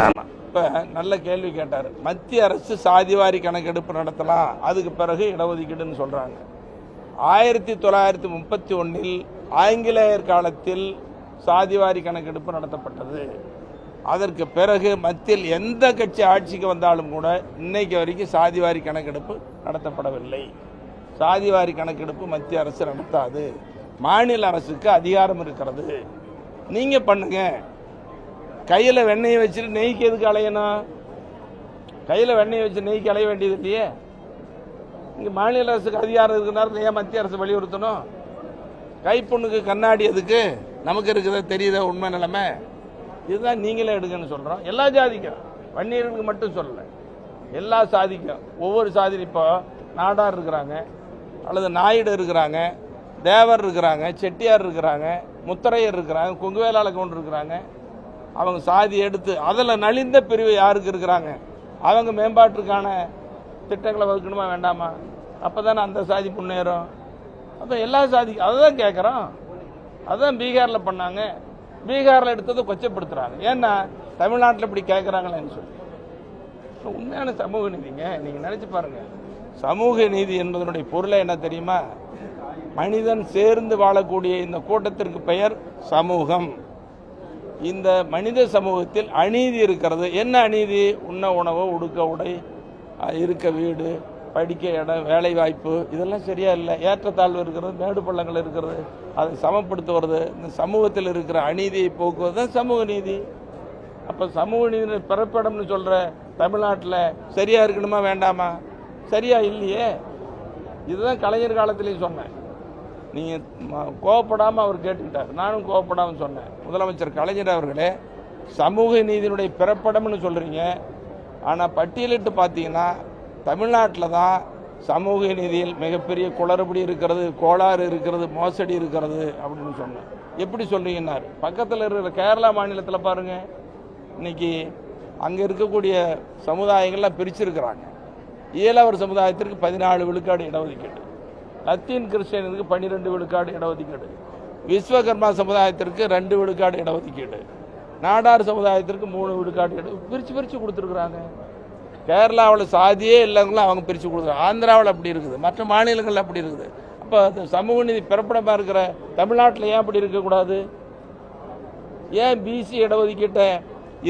ஆமாம் இப்போ நல்ல கேள்வி கேட்டார். மத்திய அரசு சாதிவாரி கணக்கெடுப்பு நடத்தலாம் அதுக்கு பிறகு இடஒதுக்கீடுன்னு சொல்கிறாங்க ஆயிரத்தி தொள்ளாயிரத்தி முப்பத்தி ஒன்றில் ஆங்கிலேயர் காலத்தில் சாதிவாரி கணக்கெடுப்பு நடத்தப்பட்டது. அதற்கு பிறகு மத்தியில் எந்த கட்சி ஆட்சிக்கு வந்தாலும் கூட இன்னைக்கு வரைக்கும் சாதிவாரி கணக்கெடுப்பு நடத்தப்படவில்லை. சாதிவாரி கணக்கெடுப்பு மத்திய அரசு நடத்தாது. மாநில அரசுக்கு அதிகாரம் இருக்கிறது. நீங்கள் பண்ணுங்க. கையில் வெண்ணெயை வச்சுட்டு நெய்க்கு எதுக்கு அலையணும்? கையில் வெண்ணெயை வச்சு நெய்க்கு அலைய வேண்டியது இல்லையே? இங்கே மாநில அரசுக்கு அதிகாரம் இருக்கிறனால ஏன் மத்திய அரசு வலியுறுத்தணும்? கைப்பொண்ணுக்கு கண்ணாடி எதுக்கு? நமக்கு இருக்கிறத தெரியுத உண்மை நிலைமை? இதுதான் நீங்களே எடுங்கன்னு சொல்கிறோம் எல்லா ஜாதிக்கும். வன்னியர்களுக்கு மட்டும் சொல்லலை. எல்லா சாதிக்கும். ஒவ்வொரு சாதி இப்போ நாடார் இருக்கிறாங்க. அல்லது நாயுடு இருக்கிறாங்க. தேவர் இருக்கிறாங்க செட்டியார் இருக்கிறாங்க முத்தரையர் இருக்கிறாங்க கொங்குவேலாள கவுண்டர் இருக்கிறாங்க. அவங்க சாதி எடுத்து அதில் நலிந்த பிரிவு யாருக்கு இருக்கிறாங்க? அவங்க மேம்பாட்டுக்கான திட்டங்களை வகுக்கணுமா வேண்டாமா? அப்போ தானே அந்த சாதி முன்னேறும். அப்போ எல்லா சாதி அதை தான் கேட்குறோம் அதுதான் பீகாரில் பண்ணாங்க. பீகாரில் எடுத்ததை கொச்சப்படுத்துகிறாங்க ஏன்னா தமிழ்நாட்டில் இப்படி கேட்குறாங்களேன்னு சொல்லி. உண்மையான சமூக நீதிங்க. நீங்கள் நினச்சி பாருங்கள் சமூக நீதி என்பதனுடைய பொருளை என்ன தெரியுமா? மனிதன் சேர்ந்து வாழக்கூடிய இந்த கூட்டத்திற்கு பெயர் சமூகம். இந்த மனித சமூகத்தில் அநீதி இருக்கிறது. என்ன அநீதி? உண்ண உணவு உடுக்க உடை இருக்க வீடு படிக்க இடம் வேலை வாய்ப்பு இதெல்லாம் சரியா இல்லை. ஏற்றத்தாழ்வு இருக்கிறது மேடு பள்ளங்கள் இருக்கிறது அதை சமப்படுத்துவது இந்த சமூகத்தில் இருக்கிற அநீதியை போக்குவது தான் சமூக நீதி. அப்போ சமூக நீதி பிறப்பிடம்னு சொல்கிற தமிழ்நாட்டில் சரியாக இருக்கணுமா வேண்டாமா? சரியா இல்லையே. இதுதான் கலைஞர் காலத்திலையும் சொன்னேன். நீங்கள் கோவப்படாமல் அவர் கேட்டுக்கிட்டார். நானும் கோவப்படாமல் சொன்னேன். முதலமைச்சர் கலைஞர் அவர்களே சமூக நீதியினுடைய பிறப்படம்னு சொல்கிறீங்க ஆனால் பட்டியலிட்டு பார்த்தீங்கன்னா தமிழ்நாட்டில் தான் சமூக நீதியில் மிகப்பெரிய குளறுபடி இருக்கிறது கோளாறு இருக்கிறது மோசடி இருக்கிறது அப்படின்னு சொன்னேன். எப்படி சொல்கிறீங்கன்னார் பக்கத்தில் இருக்கிற கேரளா மாநிலத்தில் பாருங்கள் இன்னைக்கு அங்கே இருக்கக்கூடிய சமுதாயங்கள்லாம் பிரிச்சிருக்கிறாங்க. ஏழாவது சமுதாயத்திற்கு பதினாலு விழுக்காடு இடஒதுக்கீடு. லத்தீன் கிறிஸ்டியனுக்கு பன்னிரெண்டு விழுக்காடு இடஒதுக்கீடு. விஸ்வகர்மா சமுதாயத்திற்கு ரெண்டு விழுக்காடு இடஒதுக்கீடு. நாடார் சமுதாயத்திற்கு மூணு விழுக்காடு இட பிரித்து பிரித்து கொடுத்துருக்குறாங்க. கேரளாவில் சாதியே இல்லைங்களும் அவங்க பிரித்து கொடுக்குறாங்க. ஆந்திராவில் அப்படி இருக்குது. மற்ற மாநிலங்களில் அப்படி இருக்குது. அப்போ அந்த சமூக நீதி பிறப்பிடமாக இருக்கிற தமிழ்நாட்டில் ஏன் அப்படி இருக்கக்கூடாது ஏன் பிசி இடஒதுக்கீட்டை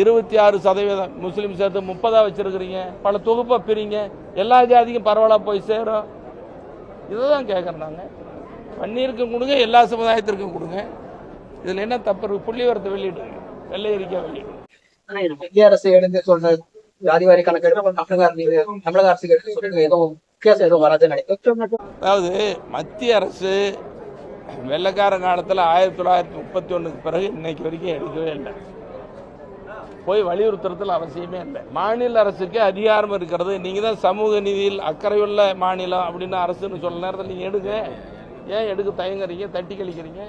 இருபத்தி ஆறு சதவீதம் முஸ்லீம் சேர்த்து முப்பதாக வச்சுருக்கிறீங்க? பல தொகுப்பாக பிரிங்க. எல்லா ஜாதிக்கும் பரவலாக போய் சேரும். இதை தான் கேட்குறோம் நாங்கள் பன்னீருக்கும் கொடுங்க எல்லா சமுதாயத்திற்கும் கொடுங்க. இதில் என்ன தப்பு? இருக்கு புள்ளி வரத்தை வெளியிடுங்க வெள்ளை அறிக்கை வெளியிடுங்க மத்திய அரசு எடுத்து சொல்ற ஜாதிவாரி கணக்கெடுப்பு தமிழக அரசு தமிழக அரசுக்கு எடுத்து சொல்றது எதுவும் வித்தியாசம் எதுவும் வராதுன்னு நினைக்கிறேன். அதாவது மத்திய அரசு வெள்ளக்கார காலத்தில் ஆயிரத்தி தொள்ளாயிரத்தி முப்பத்தி ஒன்றுக்கு பிறகு இன்னைக்கு வரைக்கும் எடுக்கவே இல்லை. போய் வலியுறுத்துறதுல அவசியமே இல்லை. மாநில அரசுக்கு அதிகாரம் இருக்கிறது. நீங்கள் தான் சமூக நிதியில் அக்கறையுள்ள மாநிலம் அப்படின்னு அரசுன்னு சொல்ல நேரத்தில் நீங்கள் எடுங்க. ஏன் எடுக்க தயங்குறீங்க? தட்டி கழிக்கிறீங்க?